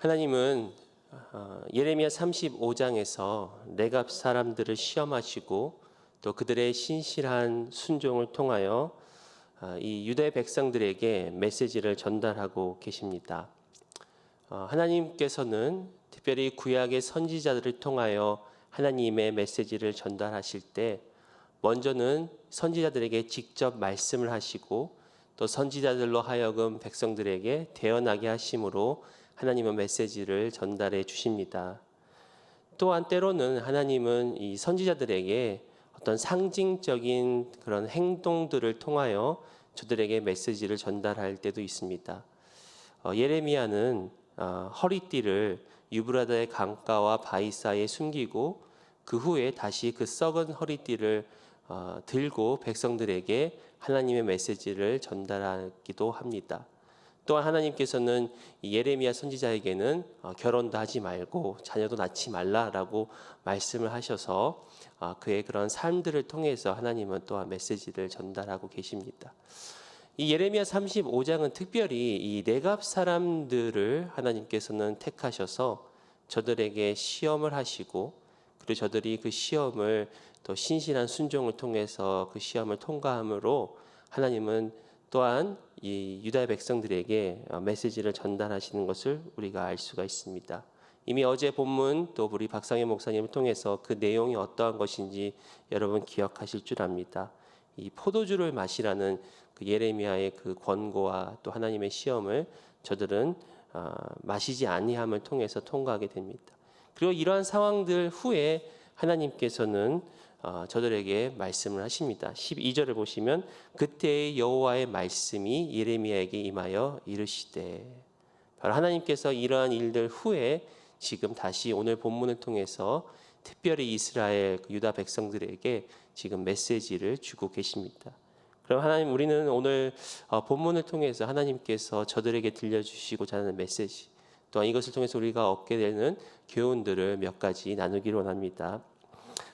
하나님은 어, 예레미야 35장에서 내갑 사람들을 시험하시고 또 그들의 신실한 순종을 통하여 어, 이 유대 백성들에게 메시지를 전달하고 계십니다. 어, 하나님께서는 특별히 구약의 선지자들을 통하여 하나님의 메시지를 전달하실 때 먼저는 선지자들에게 직접 말씀을 하시고 또 선지자들로 하여금 백성들에게 대언하게 하심으로 하나님의 메시지를 전달해 주십니다. 또한 때로는 하나님은 이 선지자들에게 어떤 상징적인 그런 행동들을 통하여 저들에게 메시지를 전달할 때도 있습니다. 어, 예레미야는 어, 허리띠를 유브라다의 강가와 바위 사이에 숨기고 그 후에 다시 그 썩은 허리띠를 어, 들고 백성들에게 하나님의 메시지를 전달하기도 합니다. 또한 하나님께서는 이 예레미야 선지자에게는 어, 결혼도 하지 말고 자녀도 낳지 말라라고 말씀을 하셔서 어, 그의 그런 삶들을 통해서 하나님은 또한 메시지를 전달하고 계십니다. 이 예레미야 35장은 특별히 이 네갑 사람들을 하나님께서는 택하셔서 저들에게 시험을 하시고 그리고 저들이 그 시험을 또 신실한 순종을 통해서 그 시험을 통과함으로 하나님은 또한 이 유다 백성들에게 어, 메시지를 전달하시는 것을 우리가 알 수가 있습니다. 이미 어제 본문 또 우리 박상현 목사님을 통해서 그 내용이 어떠한 것인지 여러분 기억하실 줄 압니다. 이 포도주를 마시라는 그 예레미야의 그 권고와 또 하나님의 시험을 저들은 어, 마시지 아니함을 통해서 통과하게 됩니다. 그리고 이러한 상황들 후에 하나님께서는 어, 저들에게 말씀을 하십니다. 12절을 보시면 그때 여호와의 말씀이 예레미야에게 임하여 이르시되 바로 하나님께서 이러한 일들 후에 지금 다시 오늘 본문을 통해서 특별히 이스라엘 그 유다 백성들에게 지금 메시지를 주고 계십니다. 그럼 하나님 우리는 오늘 어, 본문을 통해서 하나님께서 저들에게 들려주시고자 하는 메시지 또한 이것을 통해서 우리가 얻게 되는 교훈들을 몇 가지 나누기를 원합니다.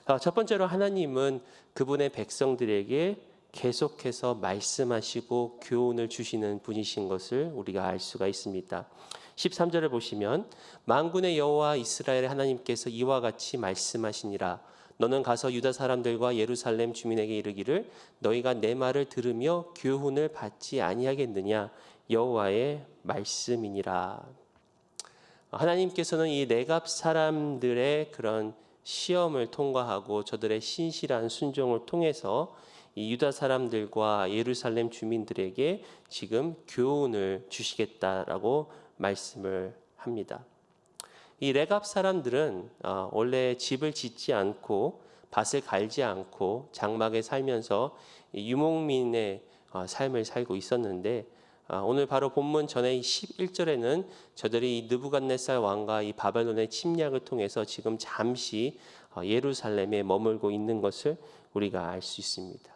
어, 첫 번째로 하나님은 그분의 백성들에게 계속해서 말씀하시고 교훈을 주시는 분이신 것을 우리가 알 수가 있습니다. 13절을 보시면 만군의 여호와 이스라엘의 하나님께서 이와 같이 말씀하시니라. 너는 가서 유다 사람들과 예루살렘 주민에게 이르기를 너희가 내 말을 들으며 교훈을 받지 아니하겠느냐? 여호와의 말씀이니라. 하나님께서는 이 내갑 사람들의 그런 시험을 통과하고 저들의 신실한 순종을 통해서 이 유다 사람들과 예루살렘 주민들에게 지금 교훈을 주시겠다라고 말씀을 합니다. 이 레갑 사람들은 어, 원래 집을 짓지 않고 밭을 갈지 않고 장막에 살면서 유목민의 어, 삶을 살고 있었는데 어, 오늘 바로 본문 전에 11절에는 저들이 이 느부갓네살 왕과 이 바벨론의 침략을 통해서 지금 잠시 예루살렘에 머물고 있는 것을 우리가 알 수 있습니다.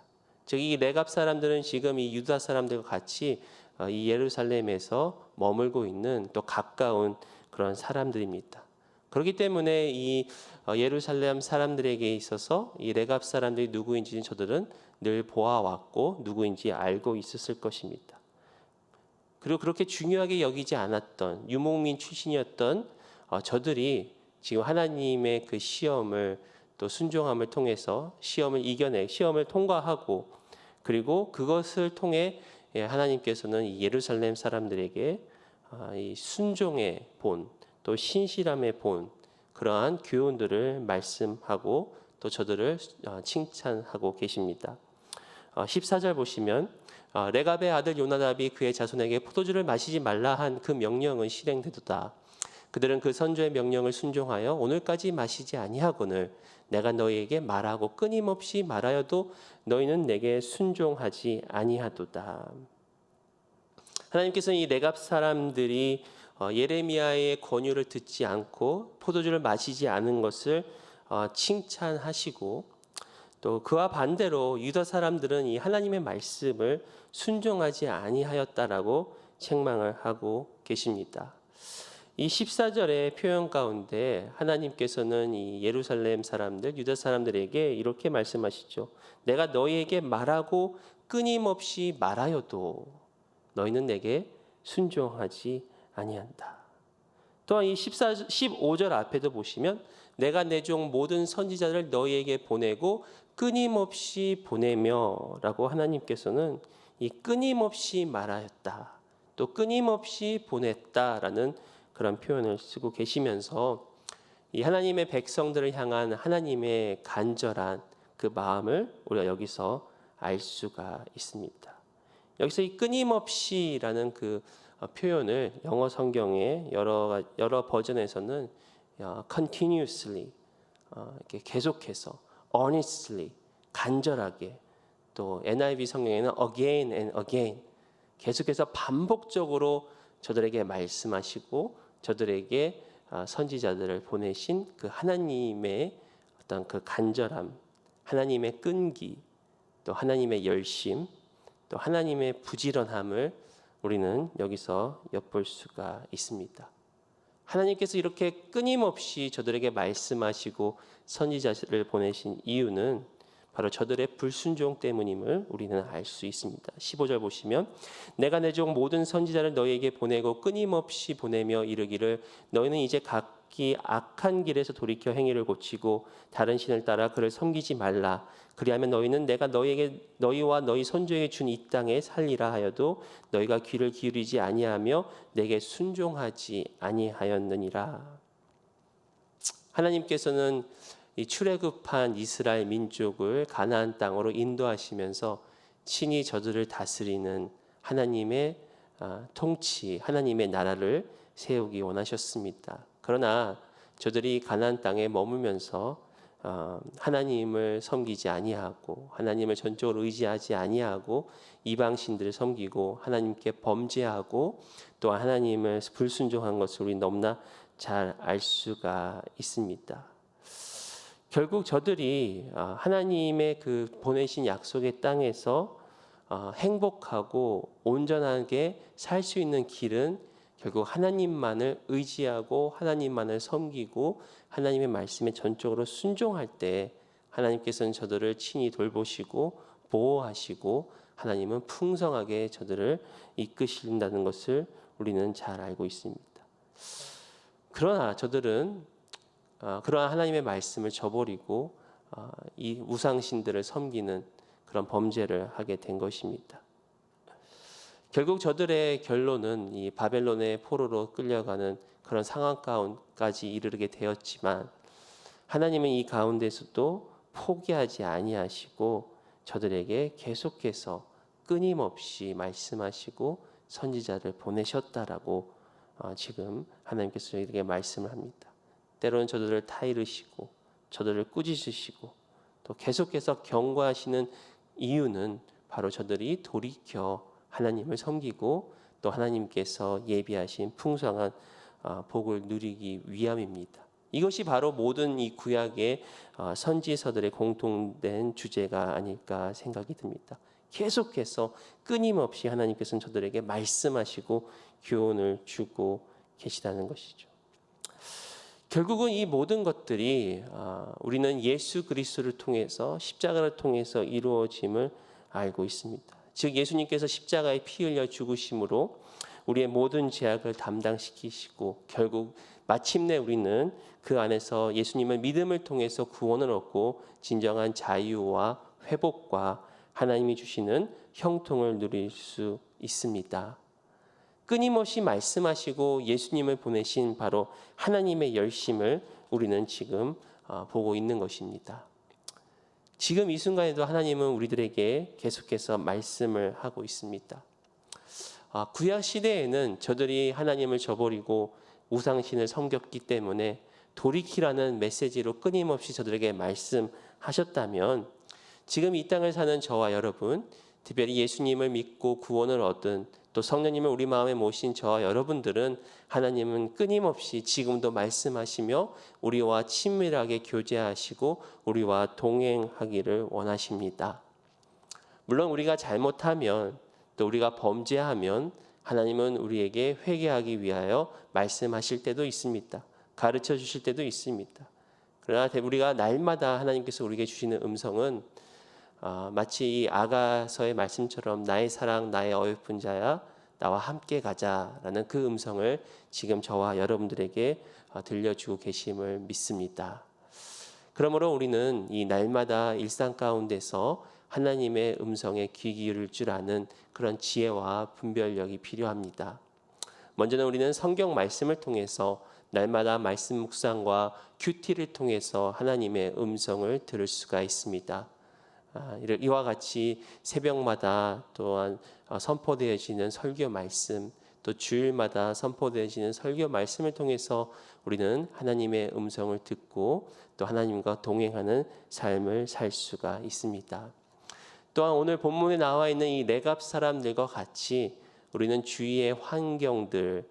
즉 이 레갑 사람들은 지금 이 유다 사람들과 같이 이 예루살렘에서 머물고 있는 또 가까운 그런 사람들입니다. 그렇기 때문에 이 어, 예루살렘 사람들에게 있어서 이 레갑 사람들이 누구인지는 저들은 늘 보아왔고 누구인지 알고 있었을 것입니다. 그리고 그렇게 중요하게 여기지 않았던 유목민 출신이었던 어, 저들이 지금 하나님의 그 시험을 또 순종함을 통해서 시험을 이겨내 시험을 통과하고 그리고 그것을 통해 예, 하나님께서는 예루살렘 사람들에게 아, 이 순종의 본, 또 신실함의 본 그러한 교훈들을 말씀하고 또 저들을 아, 칭찬하고 계십니다. 14절 아, 보시면 레갑의 아들 요나답이 그의 자손에게 포도주를 마시지 말라 한 그 명령은 실행되도다. 그들은 그 선조의 명령을 순종하여 오늘까지 마시지 아니하거늘 내가 너희에게 말하고 끊임없이 말하여도 너희는 내게 순종하지 아니하도다. 하나님께서는 이 레갑 사람들이 어, 예레미야의 권유를 듣지 않고 포도주를 마시지 않은 것을 어, 칭찬하시고 또 그와 반대로 유다 사람들은 이 하나님의 말씀을 순종하지 아니하였다라고 책망을 하고 계십니다. 이 14절의 표현 가운데 하나님께서는 이 예루살렘 사람들, 유다 사람들에게 이렇게 말씀하시죠. 내가 너희에게 말하고 끊임없이 말하여도 너희는 내게 순종하지 아니한다. 또한 이 14, 15절 앞에도 보시면 내가 내 종 모든 선지자들을 너희에게 보내고 끊임없이 보내며라고 하나님께서는 이 끊임없이 말하였다. 또 끊임없이 보냈다라는 그런 표현을 쓰고 계시면서 이 하나님의 백성들을 향한 하나님의 간절한 그 마음을 우리가 여기서 알 수가 있습니다. 여기서 이 끊임없이라는 그 어, 표현을 영어 성경의 여러 가- 여러 버전에서는 어, continuously 어, 이렇게 계속해서 earnestly 간절하게 또 NIV 성경에는 again and again 계속해서 반복적으로 저들에게 말씀하시고 저들에게 아, 선지자들을 보내신 그 하나님의 어떤 그 간절함, 하나님의 끈기, 또 하나님의 열심, 또 하나님의 부지런함을 우리는 여기서 엿볼 수가 있습니다. 하나님께서 이렇게 끊임없이 저들에게 말씀하시고 선지자를 보내신 이유는 바로 저들의 불순종 때문임을 우리는 알 수 있습니다. 15절 보시면 내가 내 종 모든 선지자를 너희에게 보내고 끊임없이 보내며 이르기를 너희는 이제 각 기 악한 길에서 돌이켜 행위를 고치고 다른 신을 따라 그를 섬기지 말라 그리하면 너희는 내가 너희에게 너희와 너희 손주에게 준 이 땅에 살리라 하여도 너희가 귀를 기울이지 아니하며 내게 순종하지 아니하였느니라 하나님께서는 이 출애굽한 이스라엘 민족을 가나안 땅으로 인도하시면서 친히 저들을 다스리는 하나님의 아, 통치, 하나님의 나라를 세우기 원하셨습니다. 그러나 저들이 가나안 땅에 머물면서 어, 하나님을 섬기지 아니하고 하나님을 전적으로 의지하지 아니하고 이방 신들을 섬기고 하나님께 범죄하고 또 하나님을 불순종한 것을 우리 너무나 잘 알 수가 있습니다. 결국 저들이 아, 하나님의 그 보내신 약속의 땅에서 어, 행복하고 온전하게 살 수 있는 길은 결국 하나님만을 의지하고 하나님만을 섬기고 하나님의 말씀에 전적으로 순종할 때 하나님께서는 저들을 친히 돌보시고 보호하시고 하나님은 풍성하게 저들을 이끄신다는 것을 우리는 잘 알고 있습니다. 그러나 저들은 어, 그러한 하나님의 말씀을 저버리고 어, 이 우상신들을 섬기는 그런 범죄를 하게 된 것입니다. 결국 저들의 결론은 이 바벨론의 포로로 끌려가는 그런 상황 가운까지 이르게 되었지만 하나님은 이 가운데서도 포기하지 아니하시고 저들에게 계속해서 끊임없이 말씀하시고 선지자를 보내셨다라고 어, 지금 하나님께서 저희에게 말씀을 합니다. 때로는 저들을 타이르시고 저들을 꾸짖으시고 또 계속해서 경고하시는 이유는 바로 저들이 돌이켜 하나님을 섬기고 또 하나님께서 예비하신 풍성한 어, 복을 누리기 위함입니다. 이것이 바로 모든 이 구약의 어, 선지서들의 공통된 주제가 아닐까 생각이 듭니다. 계속해서 끊임없이 하나님께서는 저들에게 말씀하시고 교훈을 주고 계시다는 것이죠. 결국은 이 모든 것들이 아, 우리는 예수 그리스도를 통해서 십자가를 통해서 이루어짐을 알고 있습니다. 즉 예수님께서 십자가에 피 흘려 죽으심으로 우리의 모든 죄악을 담당시키시고 결국 마침내 우리는 그 안에서 예수님의 믿음을 통해서 구원을 얻고 진정한 자유와 회복과 하나님이 주시는 형통을 누릴 수 있습니다. 끊임없이 말씀하시고 예수님을 보내신 바로 하나님의 열심을 우리는 지금 어, 보고 있는 것입니다. 지금 이 순간에도 하나님은 우리들에게 계속해서 말씀을 하고 있습니다. 아, 구약 시대에는 저들이 하나님을 저버리고 우상신을 섬겼기 때문에 돌이키라는 메시지로 끊임없이 저들에게 말씀하셨다면 지금 이 땅을 사는 저와 여러분, 특별히 예수님을 믿고 구원을 얻은 또 성령님을 우리 마음에 모신 저와 여러분들은 하나님은 끊임없이 지금도 말씀하시며 우리와 친밀하게 교제하시고 우리와 동행하기를 원하십니다. 물론 우리가 잘못하면 또 우리가 범죄하면 하나님은 우리에게 회개하기 위하여 말씀하실 때도 있습니다. 가르쳐 주실 때도 있습니다. 그러나 우리가 날마다 하나님께서 우리에게 주시는 음성은 어, 마치 이 아가서의 말씀처럼 나의 사랑 나의 어여쁜 자야 나와 함께 가자라는 그 음성을 지금 저와 여러분들에게 어, 들려주고 계심을 믿습니다. 그러므로 우리는 이 날마다 일상 가운데서 하나님의 음성에 귀 기울일 줄 아는 그런 지혜와 분별력이 필요합니다. 먼저는 우리는 성경 말씀을 통해서 날마다 말씀 묵상과 큐티를 통해서 하나님의 음성을 들을 수가 있습니다. 아, 이와 같이 새벽마다 또한 어, 선포되어지는 설교 말씀, 또 주일마다 선포되어지는 설교 말씀을 통해서 우리는 하나님의 음성을 듣고 또 하나님과 동행하는 삶을 살 수가 있습니다. 또한 오늘 본문에 나와 있는 이 내갑 사람들과 같이 우리는 주위의 환경들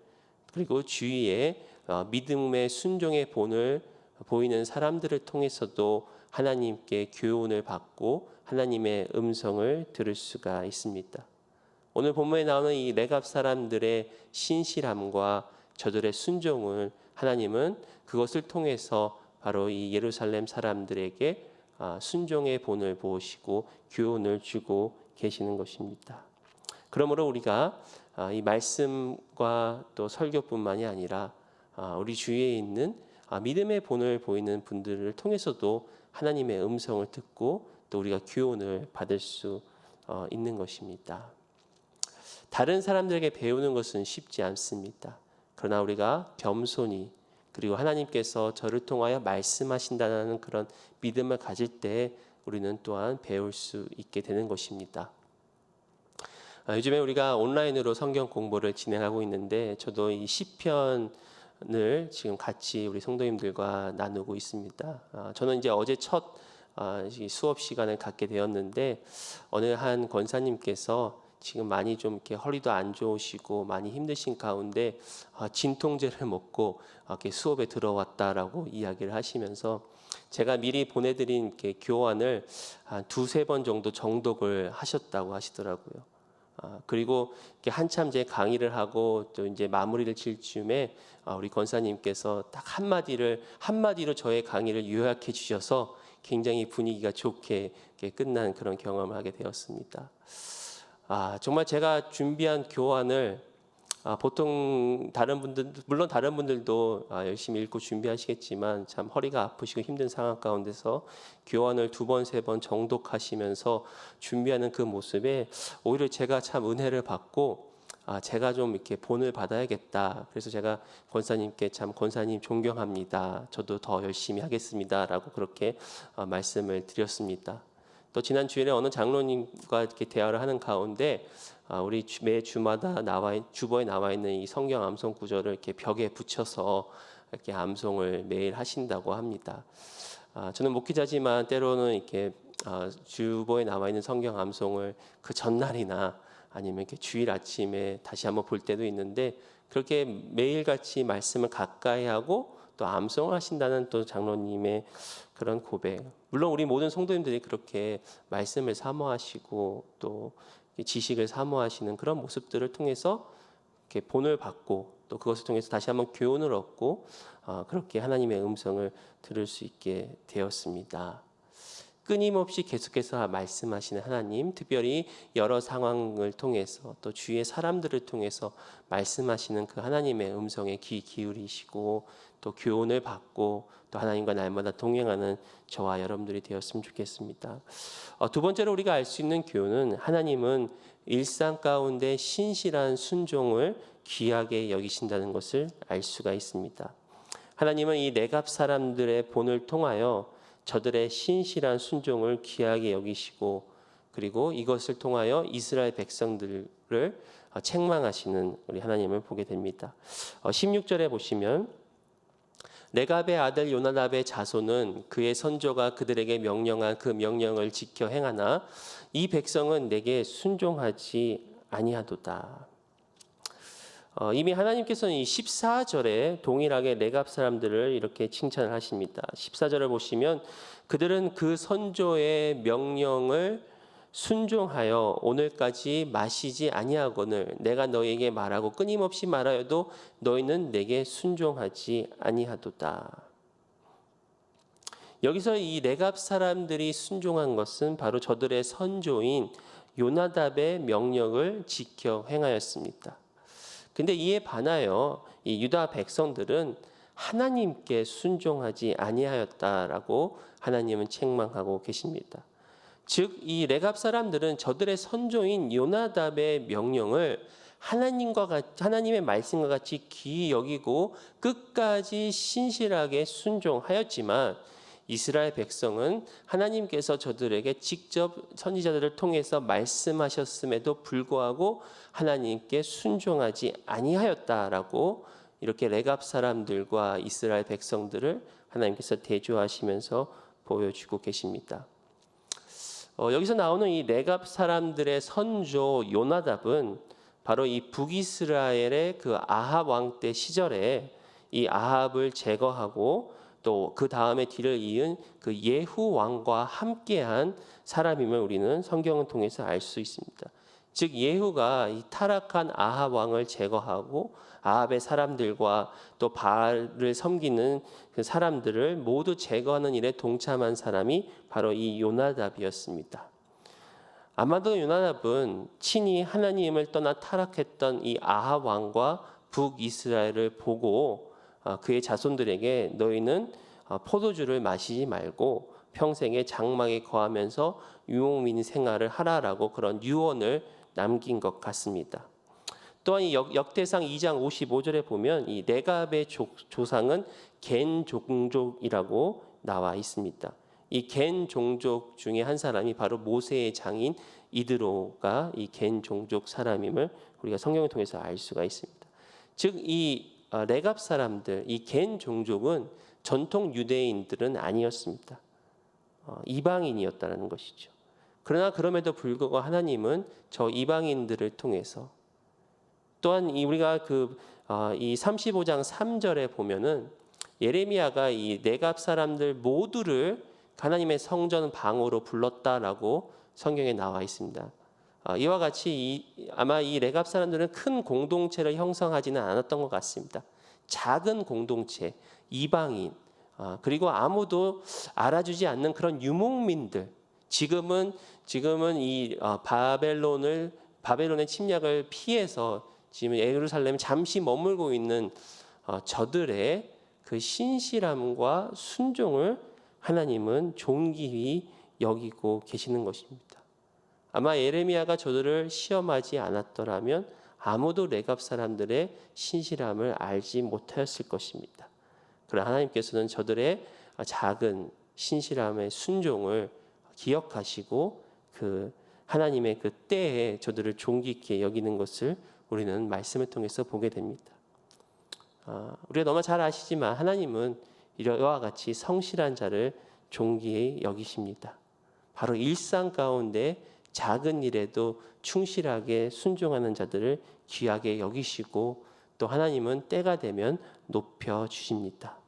그리고 주위의 어, 믿음의 순종의 본을 보이는 사람들을 통해서도 하나님께 교훈을 받고 하나님의 음성을 들을 수가 있습니다. 오늘 본문에 나오는 이 레갑 사람들의 신실함과 저들의 순종을 하나님은 그것을 통해서 바로 이 예루살렘 사람들에게 아, 순종의 본을 보시고 교훈을 주고 계시는 것입니다. 그러므로 우리가 아, 이 말씀과 또 설교뿐만이 아니라 아, 우리 주위에 있는 아, 믿음의 본을 보이는 분들을 통해서도 하나님의 음성을 듣고 또 우리가 교훈을 받을 수 어, 있는 것입니다. 다른 사람들에게 배우는 것은 쉽지 않습니다. 그러나 우리가 겸손히 그리고 하나님께서 저를 통하여 말씀하신다는 그런 믿음을 가질 때 우리는 또한 배울 수 있게 되는 것입니다. 아, 요즘에 우리가 온라인으로 성경 공부를 진행하고 있는데 저도 이 시편 을 지금 같이 우리 성도님들과 나누고 있습니다. 아, 저는 이제 어제 첫 아, 이 수업 시간을 갖게 되었는데 어느 한 권사님께서 지금 많이 좀 이렇게 허리도 안 좋으시고 많이 힘드신 가운데 아, 진통제를 먹고 아, 이렇게 수업에 들어왔다라고 이야기를 하시면서 제가 미리 보내드린 교환을 한 두세 번 정도 정독을 하셨다고 하시더라고요. 아, 그리고 한참 제 강의를 하고 또 이제 마무리를 질 즈음에 아, 우리 권사님께서 딱 한마디를 한마디로 저의 강의를 요약해 주셔서 굉장히 분위기가 좋게 끝난 그런 경험을 하게 되었습니다. 아, 정말 제가 준비한 교환을 아, 보통 다른 분들 물론 다른 분들도 아, 열심히 읽고 준비하시겠지만 참 허리가 아프시고 힘든 상황 가운데서 교환을 두 번 세 번 정독하시면서 준비하는 그 모습에 오히려 제가 참 은혜를 받고 아, 제가 좀 이렇게 본을 받아야겠다. 그래서 제가 권사님께 참 권사님 존경합니다. 저도 더 열심히 하겠습니다라고 그렇게 어, 말씀을 드렸습니다. 또 지난 주일에 어느 장로님과 이렇게 대화를 하는 가운데 아, 우리 주- 매 주마다 나와 있- 주보에 나와 있는 이 성경 암송 구절을 이렇게 벽에 붙여서 이렇게 암송을 매일 하신다고 합니다. 아, 저는 목회자지만 때로는 이렇게 아, 주보에 나와 있는 성경 암송을 그 전날이나 아니면 이렇게 주일 아침에 다시 한번 볼 때도 있는데 그렇게 매일 같이 말씀을 가까이 하고 또 암송을 하신다는 또 장로님의 그런 고백. 물론 우리 모든 성도님들이 그렇게 말씀을 사모하시고 또 지식을 사모하시는 그런 모습들을 통해서 이렇게 본을 받고 또 그것을 통해서 다시 한번 교훈을 얻고 어, 그렇게 하나님의 음성을 들을 수 있게 되었습니다. 끊임없이 계속해서 말씀하시는 하나님, 특별히 여러 상황을 통해서 또 주위의 사람들을 통해서 말씀하시는 그 하나님의 음성에 귀 기울이시고 또 교훈을 받고 또 하나님과 날마다 동행하는 저와 여러분들이 되었으면 좋겠습니다. 어, 두 번째로 우리가 알 수 있는 교훈은 하나님은 일상 가운데 신실한 순종을 귀하게 여기신다는 것을 알 수가 있습니다. 하나님은 이 내갑 사람들의 본을 통하여 저들의 신실한 순종을 귀하게 여기시고 그리고 이것을 통하여 이스라엘 백성들을 어, 책망하시는 우리 하나님을 보게 됩니다. 16절에 보시면 레갑의 아들 요나답의 자손은 그의 선조가 그들에게 명령한 그 명령을 지켜 행하나 이 백성은 내게 순종하지 아니하도다. 어, 이미 하나님께서는 이 14절에 동일하게 레갑 사람들을 이렇게 칭찬을 하십니다. 14절을 보시면 그들은 그 선조의 명령을 순종하여 오늘까지 마시지 아니하거늘 내가 너에게 말하고 끊임없이 말하여도 너희는 내게 순종하지 아니하도다. 여기서 이 레갑 사람들이 순종한 것은 바로 저들의 선조인 요나답의 명령을 지켜 행하였습니다. 근데 이에 반하여 이 유다 백성들은 하나님께 순종하지 아니하였다라고 하나님은 책망하고 계십니다. 즉 이 레갑 사람들은 저들의 선종인 요나답의 명령을 하나님과 같, 하나님의 말씀과 같이 귀히 여기고 끝까지 신실하게 순종하였지만 이스라엘 백성은 하나님께서 저들에게 직접 선지자들을 통해서 말씀하셨음에도 불구하고 하나님께 순종하지 아니하였다라고 이렇게 레갑 사람들과 이스라엘 백성들을 하나님께서 대조하시면서 보여주고 계십니다. 어, 여기서 나오는 이 레갑 사람들의 선조 요나답은 바로 이 북이스라엘의 그 아합 왕 때 시절에 이 아합을 제거하고 또 그 다음에 뒤를 이은 그 예후 왕과 함께한 사람임을 우리는 성경을 통해서 알 수 있습니다. 즉 예후가 이 타락한 아합 왕을 제거하고 아합의 사람들과 또 바알을 섬기는 그 사람들을 모두 제거하는 일에 동참한 사람이 바로 이 요나답이었습니다. 아마도 요나답은 친히 하나님을 떠나 타락했던 이 아합 왕과 북이스라엘을 보고 아, 그의 자손들에게 너희는 아, 포도주를 마시지 말고 평생에 장막에 거하면서 유목민 생활을 하라라고 그런 유언을 남긴 것 같습니다. 또한 이 역, 역대상 2장 55절에 보면 이 네갑의 조, 조상은 겐 종족이라고 나와 있습니다. 이 겐 종족 중에 한 사람이 바로 모세의 장인 이드로가 이 겐 종족 사람임을 우리가 성경을 통해서 알 수가 있습니다. 즉이 어, 레갑 사람들, 이 겐 종족은 전통 유대인들은 아니었습니다. 어, 이방인이었다는 것이죠. 그러나 그럼에도 불구하고 하나님은 저 이방인들을 통해서 또한 이 우리가 그이 어, 35장 3절에 보면은 예레미야가 이 네갑 사람들 모두를 하나님의 성전 방으로 불렀다라고 성경에 나와 있습니다. 어, 이와 같이 이, 아마 이 레갑 사람들은 큰 공동체를 형성하지는 않았던 것 같습니다. 작은 공동체, 이방인, 어, 그리고 아무도 알아주지 않는 그런 유목민들. 지금은 지금은 이 어, 바벨론을 바벨론의 침략을 피해서 지금 예루살렘에 잠시 머물고 있는 저들의 그 신실함과 순종을 하나님은 존귀히 여기고 계시는 것입니다. 아마 예레미야가 저들을 시험하지 않았더라면 아무도 레갑 사람들의 신실함을 알지 못하였을 것입니다. 그러나 하나님께서는 저들의 작은 신실함의 순종을 기억하시고 그 하나님의 그 때에 저들을 존귀 있게 여기는 것을 우리는 말씀을 통해서 보게 됩니다. 아, 우리가 너무 잘 아시지만 하나님은 이와 같이 성실한 자를 존귀히 여기십니다. 바로 일상 가운데 작은 일에도 충실하게 순종하는 자들을 귀하게 여기시고 또 하나님은 때가 되면 높여 주십니다.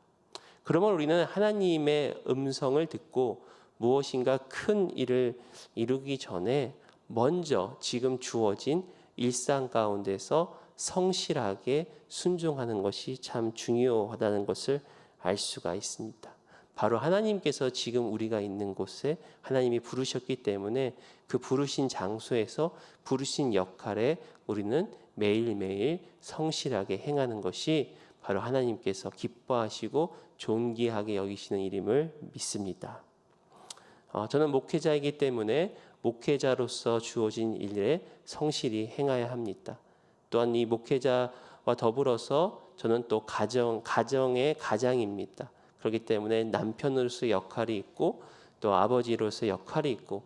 그러면 우리는 하나님의 음성을 듣고 무엇인가 큰 일을 이루기 전에 먼저 지금 주어진 일상 가운데서 성실하게 순종하는 것이 참 중요하다는 것을 알 수가 있습니다. 바로 하나님께서 지금 우리가 있는 곳에 하나님이 부르셨기 때문에 그 부르신 장소에서 부르신 역할에 우리는 매일매일 성실하게 행하는 것이 바로 하나님께서 기뻐하시고 존귀하게 여기시는 일임을 믿습니다. 어, 저는 목회자이기 때문에 목회자로서 주어진 일에 성실히 행해야 합니다. 또한 이 목회자와 더불어서 저는 또 가정 가정의 가장입니다. 그렇기 때문에 남편으로서의 역할이 있고 또 아버지로서의 역할이 있고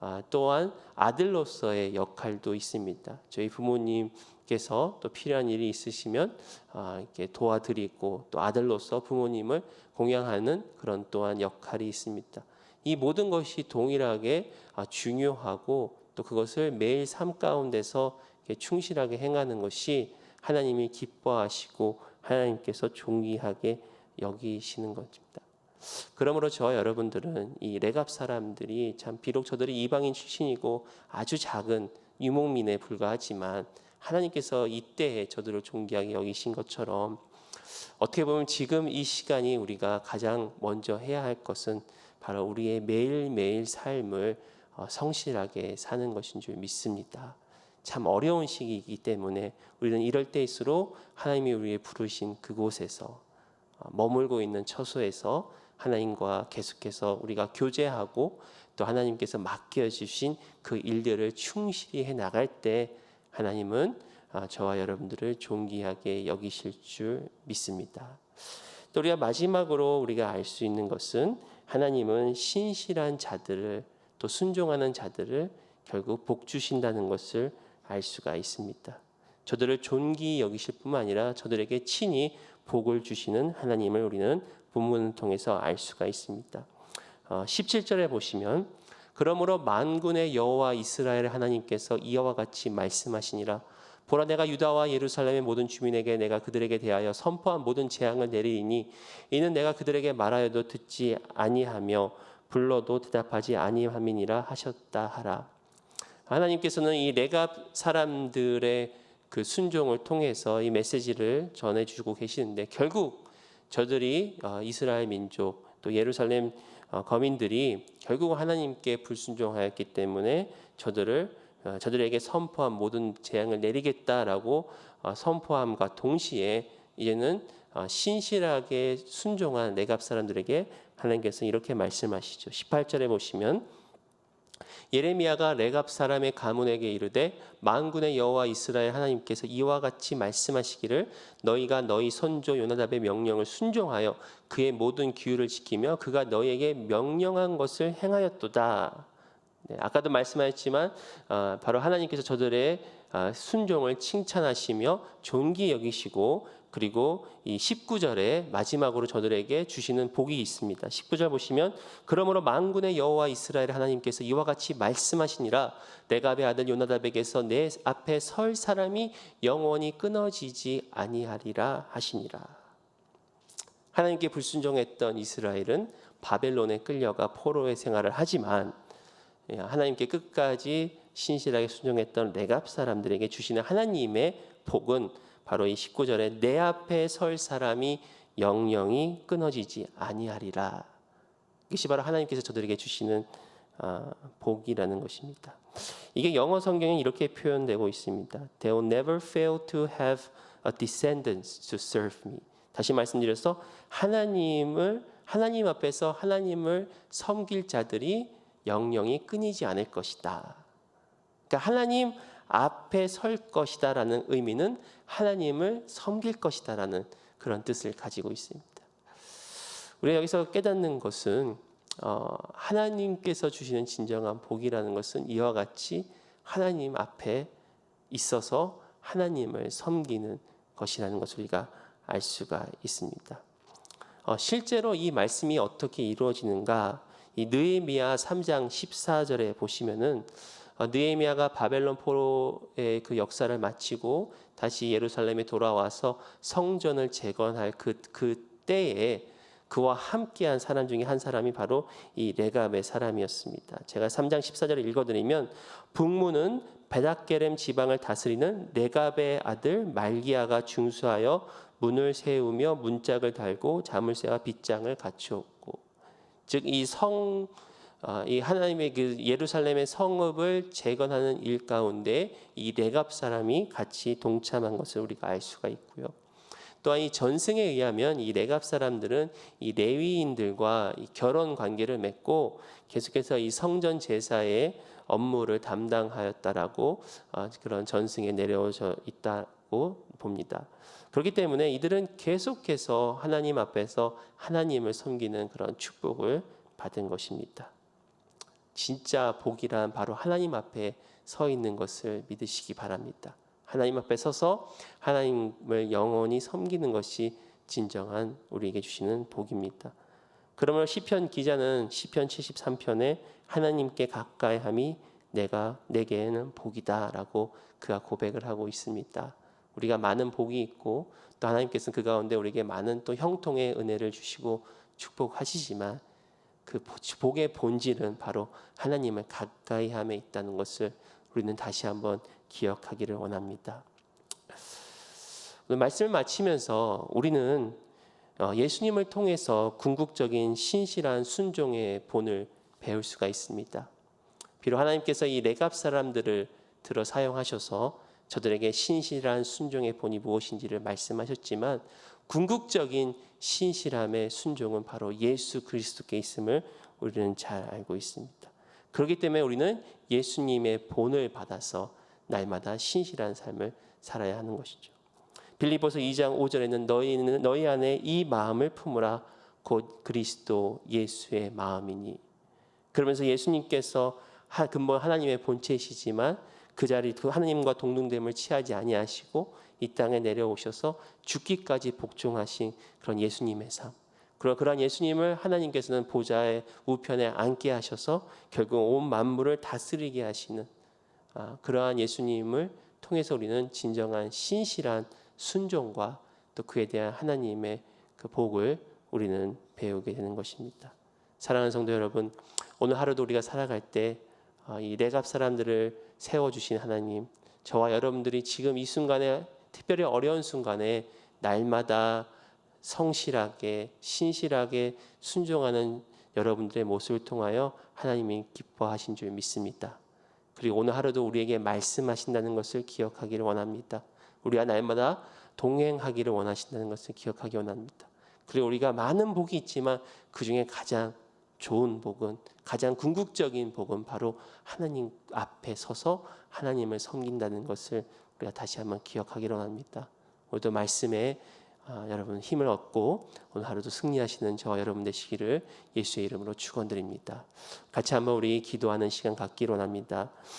아, 또한 아들로서의 역할도 있습니다. 저희 부모님께서 또 필요한 일이 있으시면 아, 이렇게 도와드리고 또 아들로서 부모님을 공양하는 그런 또한 역할이 있습니다. 이 모든 것이 동일하게 아, 중요하고 또 그것을 매일 삶 가운데서 충실하게 행하는 것이 하나님이 기뻐하시고 하나님께서 존귀하게 여기시는 것입니다. 그러므로 저 여러분들은 이 레갑 사람들이 참 비록 저들이 이방인 출신이고 아주 작은 유목민에 불과하지만 하나님께서 이때에 저들을 존귀하게 여기신 것처럼 어떻게 보면 지금 이 시간이 우리가 가장 먼저 해야 할 것은 바로 우리의 매일매일 삶을 어, 성실하게 사는 것인 줄 믿습니다. 참 어려운 시기이기 때문에 우리는 이럴 때일수록 하나님이 우리의 부르신 그곳에서 어, 머물고 있는 처소에서 하나님과 계속해서 우리가 교제하고 또 하나님께서 맡겨주신 그 일들을 충실히 해 나갈 때 하나님은 아, 저와 여러분들을 존귀하게 여기실 줄 믿습니다. 또 우리가 마지막으로 우리가 알 수 있는 것은 하나님은 신실한 자들을 또 순종하는 자들을 결국 복 주신다는 것을 알 수가 있습니다. 저들을 존귀 여기실 뿐만 아니라 저들에게 친히 복을 주시는 하나님을 우리는 본문을 통해서 알 수가 있습니다. 어, 17절에 보시면 그러므로 만군의 여호와 이스라엘 하나님께서 이와 같이 말씀하시니라 보라 내가 유다와 예루살렘의 모든 주민에게 내가 그들에게 대하여 선포한 모든 재앙을 내리니 이는 내가 그들에게 말하여도 듣지 아니하며 불러도 대답하지 아니함이니라 하셨다 하라. 하나님께서는 이 레갑 사람들의 그 순종을 통해서 이 메시지를 전해 주고 계시는데 결국 저들이 어, 이스라엘 민족 또 예루살렘 어, 거민들이 결국 하나님께 불순종하였기 때문에 저들을 어, 저들에게 선포한 모든 재앙을 내리겠다라고 선포함과 동시에 이제는 신실하게 순종한 내갑 사람들에게 하나님께서 이렇게 말씀하시죠. 18절에 보시면 예레미야가 레갑 사람의 가문에게 이르되 만군의 여호와 이스라엘 하나님께서 이와 같이 말씀하시기를 너희가 너희 선조 요나답의 명령을 순종하여 그의 모든 기율을 지키며 그가 너희에게 명령한 것을 행하였도다. 네, 아까도 말씀하셨지만 어, 바로 하나님께서 저들의 어, 순종을 칭찬하시며 존귀 여기시고 그리고 이 19절에 마지막으로 저들에게 주시는 복이 있습니다. 19절 보시면 그러므로 만군의 여호와 이스라엘 하나님께서 이와 같이 말씀하시니라 내가의 아들 요나답에게서 내 앞에 설 사람이 영원히 끊어지지 아니하리라 하시니라. 하나님께 불순종했던 이스라엘은 바벨론에 끌려가 포로의 생활을 하지만 예, 하나님께 끝까지 신실하게 순종했던 레갑 사람들에게 주시는 하나님의 복은 바로 이 19절에 내 앞에 설 사람이 영영이 끊어지지 아니하리라. 이것이 바로 하나님께서 저들에게 주시는 아, 복이라는 것입니다. 이게 영어 성경에 이렇게 표현되고 있습니다. They will never fail to have a descendants to serve me. 다시 말씀드려서 하나님을 하나님 앞에서 하나님을 섬길 자들이 영영이 끊이지 않을 것이다. 그러니까 하나님 앞에 설 것이다라는 의미는 하나님을 섬길 것이다라는 그런 뜻을 가지고 있습니다. 우리가 여기서 깨닫는 것은 어, 하나님께서 주시는 진정한 복이라는 것은 이와 같이 하나님 앞에 있어서 하나님을 섬기는 것이라는 것을 우리가 알 수가 있습니다. 어, 실제로 이 말씀이 어떻게 이루어지는가? 이 느헤미야 3장 14절에 보시면은 어, 느헤미야가 바벨론 포로의 그 역사를 마치고 다시 예루살렘에 돌아와서 성전을 재건할 그, 그 때에 그와 함께한 사람 중에 한 사람이 바로 이 레갑의 사람이었습니다. 제가 3장 14절을 읽어드리면 북문은 베닥게렘 지방을 다스리는 레갑의 아들 말기야가 중수하여 문을 세우며 문짝을 달고 자물쇠와 빗장을 갖추었고 아, 이 하나님의 그 예루살렘의 성읍을 재건하는 일 가운데 이 레갑 사람이 같이 동참한 것을 우리가 알 수가 있고요. 또한 이 전승에 의하면 이 레갑 사람들은 이 레위인들과 이 결혼 관계를 맺고 계속해서 이 성전 제사의 업무를 담당하였다라고 아, 그런 전승에 내려져 있다고 봅니다. 그렇기 때문에 이들은 계속해서 하나님 앞에서 하나님을 섬기는 그런 축복을 받은 것입니다. 진짜 복이란 바로 하나님 앞에 서 있는 것을 믿으시기 바랍니다. 하나님 앞에 서서 하나님을 영원히 섬기는 것이 진정한 우리에게 주시는 복입니다. 그러므로 시편 기자는 시편 73편에 하나님께 가까이함이 내가 내게는 복이다라고 그가 고백을 하고 있습니다. 우리가 많은 복이 있고 또 하나님께서는 그 가운데 우리에게 많은 또 형통의 은혜를 주시고 축복하시지만 그 복의 본질은 바로 하나님을 가까이 함에 있다는 것을 우리는 다시 한번 기억하기를 원합니다. 오늘 말씀을 마치면서 우리는 어, 예수님을 통해서 궁극적인 신실한 순종의 본을 배울 수가 있습니다. 비록 하나님께서 이 레갑 사람들을 들어 사용하셔서 저들에게 신실한 순종의 본이 무엇인지를 말씀하셨지만 궁극적인 신실함의 순종은 바로 예수 그리스도께 있음을 우리는 잘 알고 있습니다. 그렇기 때문에 우리는 예수님의 본을 받아서 날마다 신실한 삶을 살아야 하는 것이죠. 빌립보서 2장 5절에는 너희는 너희 안에 이 마음을 품으라 곧 그리스도 예수의 마음이니 그러면서 예수님께서 하- 근본 하나님의 본체이시지만 그 자리 그 하나님과 동등됨을 취하지 아니하시고 이 땅에 내려오셔서 죽기까지 복종하신 그런 예수님의 삶. 그러 그러한 예수님을 하나님께서는 보좌의 우편에 앉게 하셔서 결국 온 만물을 다스리게 하시는 아, 그러한 예수님을 통해서 우리는 진정한 신실한 순종과 또 그에 대한 하나님의 그 복을 우리는 배우게 되는 것입니다. 사랑하는 성도 여러분, 오늘 하루도 우리가 살아갈 때 아, 이 레갑 사람들을 세워 주신 하나님, 저와 여러분들이 지금 이 순간에 특별히 어려운 순간에 날마다 성실하게 신실하게 순종하는 여러분들의 모습을 통하여 하나님이 기뻐하신 줄 믿습니다. 그리고 오늘 하루도 우리에게 말씀하신다는 것을 기억하기를 원합니다. 우리가 날마다 동행하기를 원하신다는 것을 기억하기 원합니다. 그리고 우리가 많은 복이 있지만 그 중에 가장 좋은 복은 가장 궁극적인 복은 바로 하나님 앞에 서서 하나님을 섬긴다는 것을 우리가 다시 한번 기억하기를 원합니다. 오늘도 말씀에 아, 여러분 힘을 얻고 오늘 하루도 승리하시는 저와 여러분 되시기를 예수의 이름으로 축원드립니다. 같이 한번 우리 기도하는 시간 갖기를 원합니다.